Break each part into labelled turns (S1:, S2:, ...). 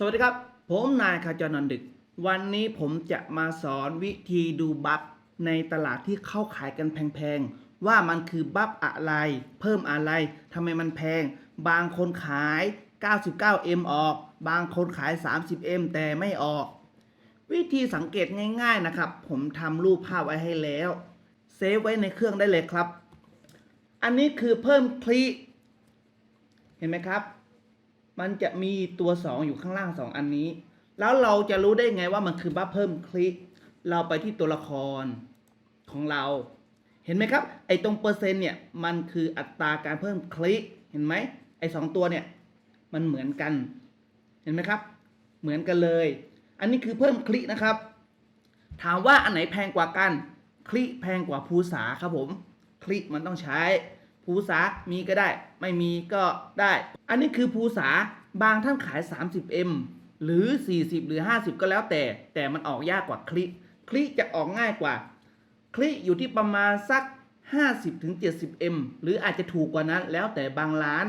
S1: สวัสดีครับ ผมนายขจรนนท์ดึก วันนี้ผมจะมาสอนวิธีดูบัฟในตลาดที่เข้าขายกันแพงๆ ว่ามันคือบัฟอะไร เพิ่มอะไรทำไมมันแพง บางคนขาย 99M ออก บางคนขาย 30M แต่ไม่ออก วิธีสังเกตง่าย ๆนะครับ ผมทำรูปภาพไว้ให้แล้ว เซฟไว้ในเครื่องได้เลยครับ อันนี้คือเพิ่มคลิ เห็นไหมครับ มันจะมีตัว2อยู่ข้างล่าง2อันนี้ แล้วเราจะรู้ได้ไงว่ามันคือบัฟเพิ่มคลิก เราไปที่ตัวละครของเรา เห็นไหมครับ ไอ้ตรงเปอร์เซ็นต์เนี่ย มันคืออัตราการเพิ่มคลิก เห็นไหม ไอ้สองตัวเนี่ย มันเหมือนกัน เห็นไหมครับ เหมือนกันเลย อันนี้คือเพิ่มคลิกนะครับ ถามว่าอันไหนแพงกว่ากัน คลิกแพงกว่าภูษาครับผม คลิกมันต้องใช้ ภูษามีก็ได้ ไม่มีก็ได้ อันนี้คือภูษาบางท่านขาย 30M หรือ 40 หรือ 50 ก็แล้วแต่ แต่มันออกยากกว่าคลิคลิจะออกง่ายกว่า คลิอยู่ที่ประมาณสัก 50-70M หรืออาจจะถูกกว่านั้นแล้วแต่บางร้าน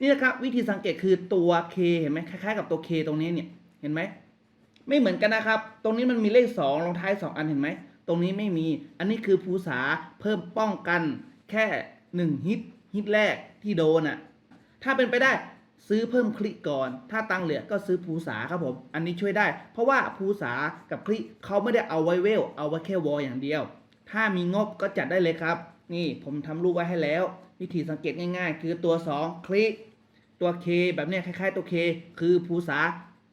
S1: นี่นะครับวิธีสังเกตคือตัว K เห็นไหมคล้ายๆกับตัว K ตรงนี้เนี่ยเห็นไหมไม่เหมือนกันนะครับ ตรงนี้มันมีเลข 2 ลงท้าย 2 อันเห็นไหม ตรงนี้ไม่มี อันนี้คือภูษาเพิ่มป้องกันแค่ 1ฮิตฮิตแรกที่โดนอะ ถ้าเป็นไปได้ซื้อเพิ่มคลิกก่อน ถ้าตังเหลือก็ซื้อภูษาครับผม อันนี้ช่วยได้ เพราะว่าภูษากับคลิกเขาไม่ได้เอาไว้เวล เอาไว้แค่วออย่างเดียว ถ้ามีงบก็จัดได้เลยครับ นี่ผมทำรูปไว้ให้แล้ว วิธีสังเกตง่าย ๆ คือตัว 2 คลิก ตัว K แบบเนี้ยคล้าย ๆ ตัว K คือภูษา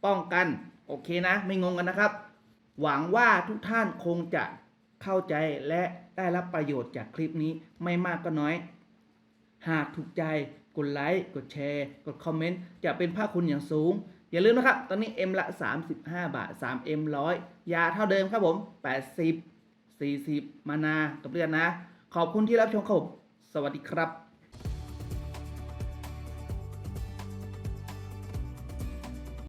S1: ป้องกัน โอเคนะ ไม่งงกันนะครับ หวังว่าทุกท่านคงจะ เข้าใจและได้รับประโยชน์จากคลิปนี้ไม่มากก็น้อย หากถูกใจกดไลค์กดแชร์ กดคอมเมนต์จะเป็นภาคคุณอย่างสูง อย่าลืมนะครับ ตอนนี้ M ละ 35 บาท 3M ร้อยยาเท่าเดิมครับผม 80 40 มานากับเลือนนะ ขอบคุณที่รับชมครับสวัสดีครับ